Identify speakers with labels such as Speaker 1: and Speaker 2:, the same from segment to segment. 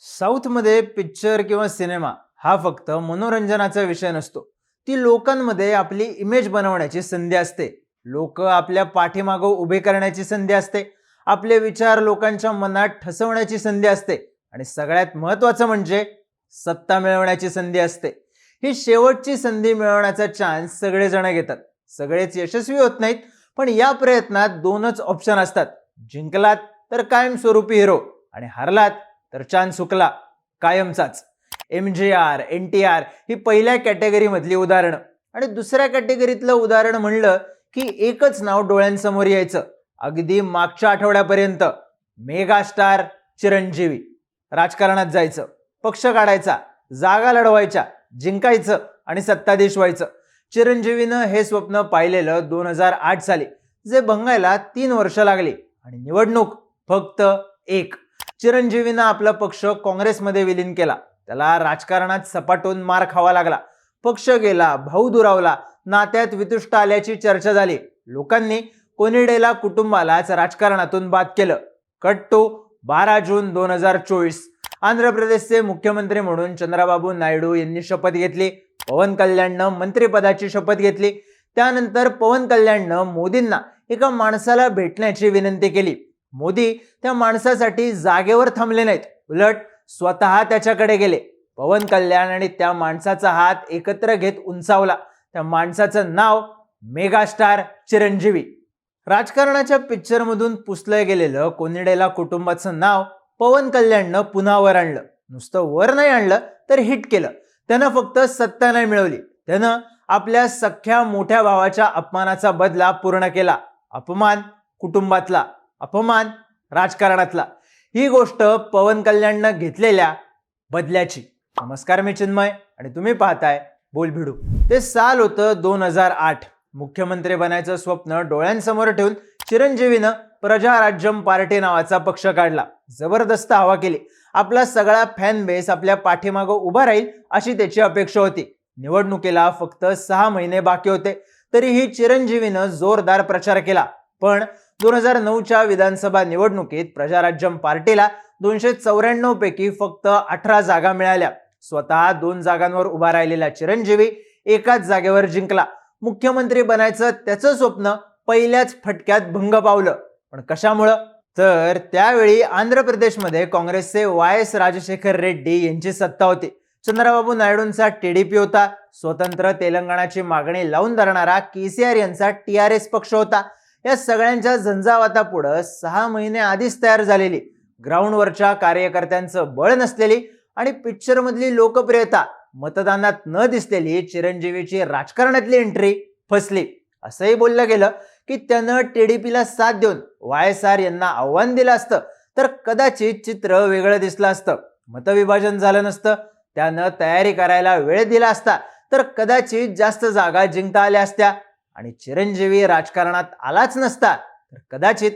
Speaker 1: साऊथमध्ये पिक्चर किंवा सिनेमा हा फक्त मनोरंजनाचा विषय नसतो. ती लोकांमध्ये आपली इमेज बनवण्याची संधी असते. लोक आपल्या पाठीमागं उभे करण्याची संधी असते. आपले विचार लोकांच्या मनात ठसवण्याची संधी असते. आणि सगळ्यात महत्त्वाचं म्हणजे सत्ता मिळवण्याची संधी असते. ही शेवटची संधी मिळवण्याचा चान्स सगळेजण घेतात. सगळेच यशस्वी होत नाहीत पण या प्रयत्नात दोनच ऑप्शन असतात. जिंकलात तर कायमस्वरूपी हिरो आणि हरलात तर चांद सुकला कायमचाच. M G R N T R ही पहिल्या कॅटेगरीमधली उदाहरणं. आणि दुसऱ्या कॅटेगरीतलं उदाहरण म्हणलं की एकच नाव डोळ्यांसमोर यायचं. अगदी मागच्या आठवड्यापर्यंत. Mega star Chiranjeevi. राजकारणात जायचं. पक्ष काढायचा. जागा लढवायच्या. जिंकायचं आणि सत्ताधीश व्हायचं चिरंजीवीनं हे स्वप्न पाहिलेलं दोन हजार आठ साली जे भंगायला तीन वर्ष लागली. आणि निवडणूक फक्त एक. चिरंजीवीनं आपला पक्ष काँग्रेसमध्ये विलीन केला. त्याला राजकारणात सपाटून मार खावा लागला. पक्ष गेला भाऊ दुरावला नात्यात वितुष्ट आल्याची चर्चा झाली. लोकांनी कोनिडेला कुटुंबालाच राजकारणातून बाद केलं. कट टू बारा जून दोन हजार चोवीस आंध्र प्रदेशचे मुख्यमंत्री म्हणून चंद्राबाबू नायडू यांनी शपथ घेतली. पवन कल्याणनं मंत्रिपदाची शपथ घेतली. त्यानंतर पवन कल्याणनं मोदींना एका माणसाला भेटण्याची विनंती केली. मोदी त्या माणसासाठी जागेवर थांबले नाहीत. उलट स्वतः त्याच्याकडे गेले. पवन कल्याण आणि त्या माणसाचा हात एकत्र घेत उंचावला. त्या माणसाचं नाव मेगास्टार चिरंजीवी. राजकारणाच्या पिक्चरमधून पुसलं गेलेलं कोनिडेला कुटुंबाचं नाव पवन कल्याणनं पुन्हा वर आणलं. नुसतं वर नाही आणलं तर हिट केलं. त्यानं फक्त सत्ता नाही मिळवली. त्यानं आपल्या सख्या मोठ्या भावाच्या अपमानाचा बदला पूर्ण केला. अपमान कुटुंबातला. अपमान राजकारणातला. ही गोष्ट पवन कल्याणनं घेतलेल्या बदल्याची. नमस्कार मी चिन्मय आणि तुम्ही पाहताय बोल भिडू. ते साल होतं दोन हजार आठ. मुख्यमंत्री बनायचं स्वप्न डोळ्यांसमोर ठेवून चिरंजीवीनं प्रजा राज्यम पार्टी नावाचा पक्ष काढला. जबरदस्त हवा केली. आपला सगळा फॅन बेस आपल्या पाठीमागं उभा राहील अशी त्याची अपेक्षा होती. निवडणुकीला फक्त सहा महिने बाकी होते. तरीही चिरंजीवीनं जोरदार प्रचार केला. पण दोन हजार नऊच्या विधानसभा निवडणुकीत प्रजाराज्यम पार्टीला दोनशे चौऱ्याण्णव पैकी फक्त अठरा जागा मिळाल्या. स्वतः दोन जागांवर उभा राहिलेला चिरंजीवी एकाच जागेवर जिंकला. मुख्यमंत्री बनायचं त्याचं स्वप्न पहिल्याच फटक्यात भंग पावलं. पण कशामुळं? तर त्यावेळी आंध्र प्रदेशमध्ये काँग्रेसचे वाय एस राजशेखर रेड्डी यांची सत्ता होती. चंद्रबाबू नायडूंचा टीडीपी होता. स्वतंत्र तेलंगणाची मागणी लावून धरणारा केसीआर यांचा टी आर एस पक्ष होता. या सगळ्यांच्या झंझावातापुढं सहा महिने आधीच तयार झालेली. ग्राउंडवरच्या कार्यकर्त्यांचं बळ नसलेली आणि पिक्चरमधली लोकप्रियता मतदानात न दिसलेली चिरंजीवीची राजकारणातली एंट्री फसली. असंही बोललं गेलं की त्यानं टीडीपीला साथ देऊन वाय एस आर यांना आव्हान दिलं असतं तर कदाचित चित्र वेगळं दिसलं असतं. मतविभाजन झालं नसतं त्यानं तयारी करायला वेळ दिला असता तर कदाचित जास्त जागा जिंकता आल्या असत्या. आणि चिरंजीवी राजकारणात आलाच नसता तर कदाचित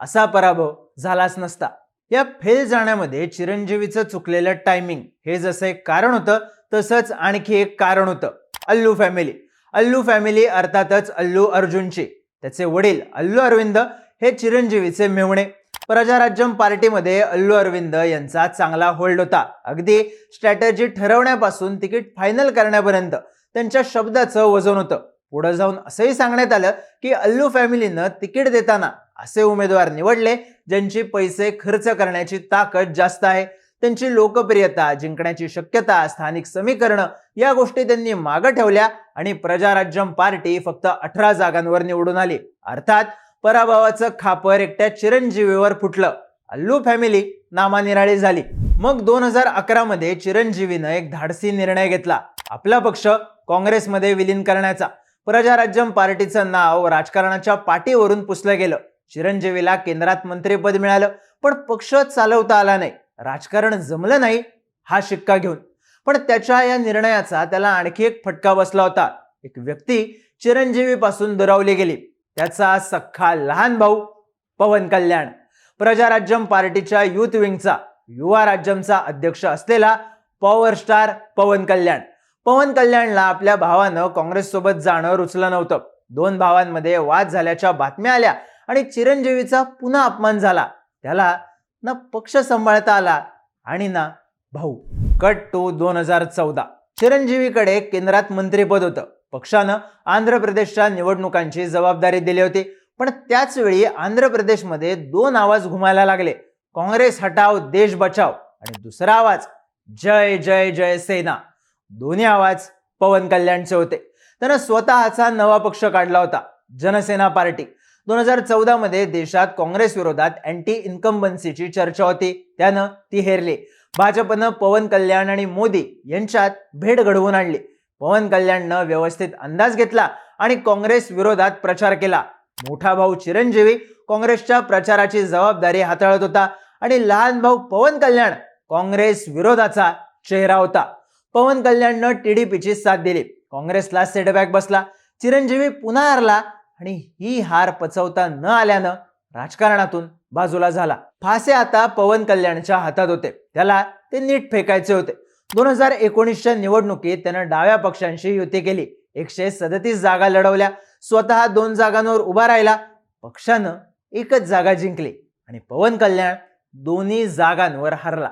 Speaker 1: असा पराभव झालाच नसता. या फेल जाण्यामध्ये चिरंजीवीचं चुकलेलं टायमिंग हे जसं एक कारण होतं तसंच आणखी एक कारण होतं. अल्लू फॅमिली अल्लू फॅमिली अर्थातच अल्लू अर्जुनची. त्याचे वडील अल्लू अरविंद हे चिरंजीवीचे मेवणे प्रजाराज्यम पार्टीमध्ये अल्लू अरविंद यांचा चांगला होल्ड होता. अगदी स्ट्रॅटर्जी ठरवण्यापासून तिकीट फायनल करण्यापर्यंत त्यांच्या शब्दाचं वजन होतं. पुढे जाऊन असंही सांगण्यात आलं की अल्लू फॅमिलीनं तिकीट देताना असे उमेदवार निवडले ज्यांची पैसे खर्च करण्याची ताकद जास्त आहे. त्यांची लोकप्रियता जिंकण्याची शक्यता स्थानिक समीकरणं या गोष्टी त्यांनी मागं ठेवल्या आणि प्रजाराज्यम पार्टी फक्त अठरा जागांवर निवडून आली. अर्थात पराभवाचं खापर एकट्या चिरंजीवीवर फुटलं. अल्लू फॅमिली नामानिराळी झाली. मग दोन हजार अकरा मध्ये चिरंजीवीनं एक धाडसी निर्णय घेतला. आपला पक्ष काँग्रेसमध्ये विलीन करण्याचा. प्रजाराज्यम पार्टीचं नाव राजकारणाच्या पाठीवरून पुसलं गेलं. चिरंजीवीला केंद्रात मंत्रीपद मिळालं पण पक्ष चालवता आला नाही. राजकारण जमलं नाही हा शिक्का घेऊन. पण त्याच्या या निर्णयाचा त्याला आणखी एक फटका बसला होता. एक व्यक्ती चिरंजीवीपासून दुरावली गेली. त्याचा सख्खा लहान भाऊ पवन कल्याण. प्रजाराज्यम पार्टीच्या युथ विंगचा युवा राज्यमचा अध्यक्ष असलेला पॉवर स्टार पवन कल्याण. पवन कल्याणला आपल्या भावानं काँग्रेस सोबत जाणं रुचलं नव्हतं. दोन भावांमध्ये वाद झाल्याच्या बातम्या आल्या आणि चिरंजीवीचा पुन्हा अपमान झाला. त्याला ना पक्ष सांभाळता आला आणि ना भाऊ. कट टू दोन हजार चौदा. चिरंजीवीकडे केंद्रात मंत्रीपद होतं. पक्षानं आंध्र प्रदेशच्या निवडणुकांची जबाबदारी दिली होती. पण त्याच वेळी आंध्र प्रदेशमध्ये दोन आवाज घुमायला लागले. काँग्रेस हटाव देश बचाव. आणि दुसरा आवाज जय जय जय सेना. दोन्ही आवाज पवन कल्याणचे होते. त्यानं स्वतःचा नवा पक्ष काढला होता जनसेना पार्टी. दोन हजार चौदा मध्ये देशात काँग्रेस विरोधात अँटी इन्कम्बन्सीची चर्चा होती. त्यानं ती हेरली. भाजपनं पवन कल्याण आणि मोदी यांच्यात भेट घडवून आणली. पवन कल्याणनं व्यवस्थित अंदाज घेतला आणि काँग्रेस विरोधात प्रचार केला. मोठा भाऊ चिरंजीवी काँग्रेसच्या प्रचाराची जबाबदारी हाताळत होता आणि लहान भाऊ पवन कल्याण काँग्रेस विरोधाचा चेहरा होता. पवन कल्याणनं टीडीपीची साथ दिली. काँग्रेसला सेटबॅक बसला. चिरंजीवी पुन्हा हरला आणि ही हार पचवता न आल्यानं राजकारणातून बाजूला झाला. फासे आता पवन कल्याणच्या हातात होते. त्याला ते नीट फेकायचे होते. दोन हजार एकोणीसच्या निवडणुकीत त्यानं डाव्या पक्षांशी युती केली. एकशे सदतीस जागा लढवल्या. स्वतः दोन जागांवर उभा राहिला. पक्षानं एकच जागा जिंकली आणि पवन कल्याण दोन्ही जागांवर हरला.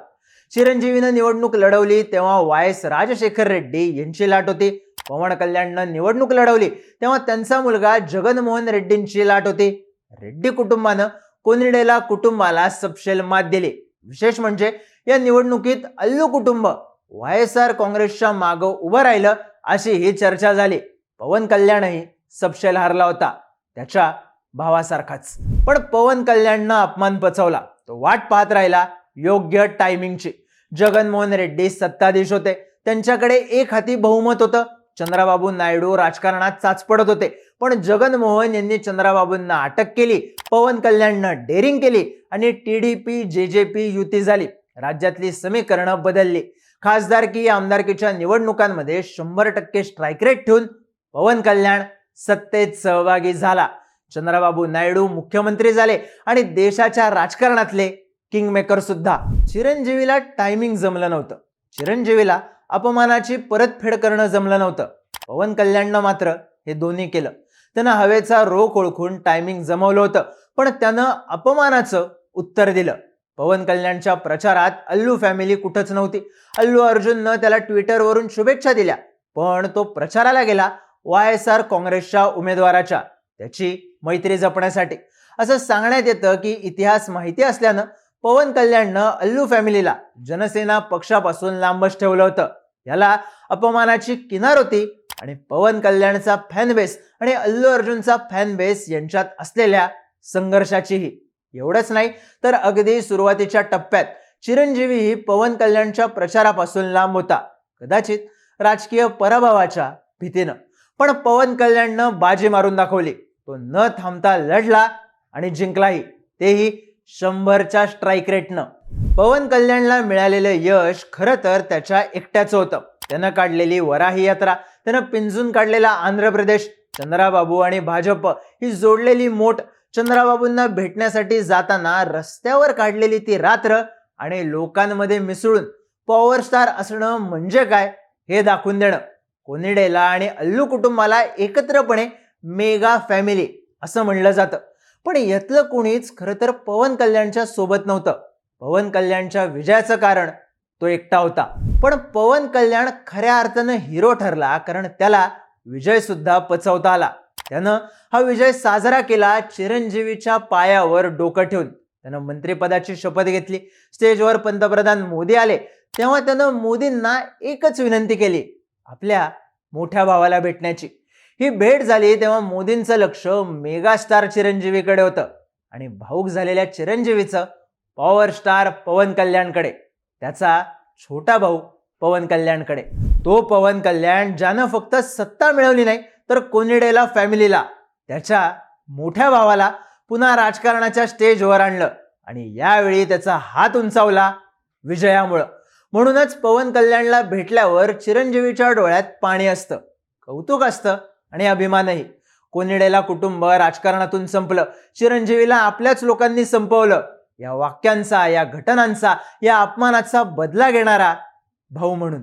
Speaker 1: चिरंजीवीनं निवडणूक लढवली तेव्हा वाय एस राजशेखर रेड्डी यांची लाट होती. पवन कल्याणनं निवडणूक लढवली तेव्हा त्यांचा मुलगा जगनमोहन रेड्डींची लाट होती. रेड्डी कुटुंबानं कोनिडेला कुटुंबाला सपशेल मात दिली. विशेष म्हणजे या निवडणुकीत अल्लू कुटुंब वाय एस आर काँग्रेसच्या मागं उभं राहिलं अशी ही चर्चा झाली. पवन कल्याणही सपशेल हारला होता त्याच्या भावासारखाच. पण पवन कल्याणनं अपमान पचवला. तो वाट पाहत राहिला योग्य टायमिंगची जगनमोहन रेड्डी सत्ताधीश होते. त्यांच्याकडे एक हाती बहुमत होतं. चंद्राबाबू नायडू राजकारणात चाचपडत होते. पण जगनमोहन यांनी चंद्राबाबूंना अटक केली. पवन कल्याणनं डेअरिंग केली आणि टी डी पी जे जे पी युती झाली. राज्यातली समीकरणं बदलली. खासदारकी आमदारकीच्या निवडणुकांमध्ये शंभर टक्के स्ट्राईक रेट ठेवून पवन कल्याण सत्तेत सहभागी झाला. चंद्राबाबू नायडू मुख्यमंत्री झाले आणि देशाच्या राजकारणातले किंगमेकर सुद्धा. चिरंजीवीला टायमिंग जमलं नव्हतं. चिरंजीवीला अपमानाची परतफेड करणं जमलं नव्हतं. पवन कल्याणनं मात्र हे दोन्ही केलं. त्यानं हवेचा रोख ओळखून टायमिंग जमवलं होतं. पण त्यानं अपमानाचं उत्तर दिलं. पवन कल्याणच्या प्रचारात अल्लू फॅमिली कुठंच नव्हती. अल्लू अर्जुननं त्याला ट्विटरवरून शुभेच्छा दिल्या. पण तो प्रचाराला गेला वाय एस आर काँग्रेसच्या उमेदवाराच्या. त्याची मैत्री जपण्यासाठी. असं सांगण्यात येतं की इतिहास माहिती असल्यानं पवन कल्याणनं अल्लू फॅमिलीला जनसेना पक्षापासून लांबच ठेवलं होतं. याला अपमानाची किनार होती आणि पवन कल्याणचा फॅनबेस आणि अल्लू अर्जुनचा फॅनबेस यांच्यात असलेल्या संघर्षाचीही. एवढंच नाही तर अगदी सुरुवातीच्या टप्प्यात चिरंजीवी ही पवन कल्याणच्या प्रचारापासून लांब होता. कदाचित राजकीय पराभवाच्या भीतीनं. पण पवन कल्याणनं बाजी मारून दाखवली. तो न थांबता लढला आणि जिंकलाही. तेही शंभरच्या स्ट्राईक रेटनं पवन कल्याणला मिळालेलं यश खरं तर त्याच्या एकट्याचं होतं. त्यानं काढलेली वराही यात्रा त्यानं पिंजून काढलेला आंध्र प्रदेश चंद्राबाबू आणि भाजप ही जोडलेली मोठ चंद्राबाबूंना भेटण्यासाठी जाताना रस्त्यावर काढलेली ती रात्र आणि लोकांमध्ये मिसळून पॉवर स्टार असणं म्हणजे काय हे दाखवून देणं. कोनिडेला आणि अल्लू कुटुंबाला एकत्रपणे मेगा फॅमिली असं म्हणलं जातं. पण यातलं कोणीच खरं तर पवन कल्याणच्या सोबत नव्हतं. पवन कल्याणच्या विजयाचं कारण तो एकटा होता. पण पवन कल्याण खऱ्या अर्थानं हिरो ठरला कारण त्याला विजय सुद्धा पचवता आला. त्यानं हा विजय साजरा केला चिरंजीवीच्या पायावर डोकं ठेवून. त्यानं मंत्रिपदाची शपथ घेतली. स्टेजवर पंतप्रधान मोदी आले. तेव्हा त्यानं मोदींना एकच विनंती केली. आपल्या मोठ्या भावाला भेटण्याची. ही भेट झाली तेव्हा मोदींचं लक्ष मेगा स्टार चिरंजीवीकडे होतं. आणि भाऊक झालेल्या चिरंजीवीचं पॉवर स्टार पवन कल्याणकडे. त्याचा छोटा भाऊ पवन कल्याणकडे. तो पवन कल्याण ज्यानं फक्त सत्ता मिळवली नाही तर कोनिडेला फॅमिलीला त्याच्या मोठ्या भावाला पुन्हा राजकारणाच्या स्टेजवर आणलं. आणि यावेळी त्याचा हात उंचावला विजयामुळं. म्हणूनच पवन कल्याणला भेटल्यावर चिरंजीवीच्या डोळ्यात पाणी असतं. कौतुक असतं. आणि अभिमानही. कोनिडेला कुटुंब राजकारणातून संपलं. चिरंजीवीला आपल्याच लोकांनी संपवलं. या वाक्यांचा या घटनांचा या अपमानाचा बदला घेणारा भाऊ म्हणून.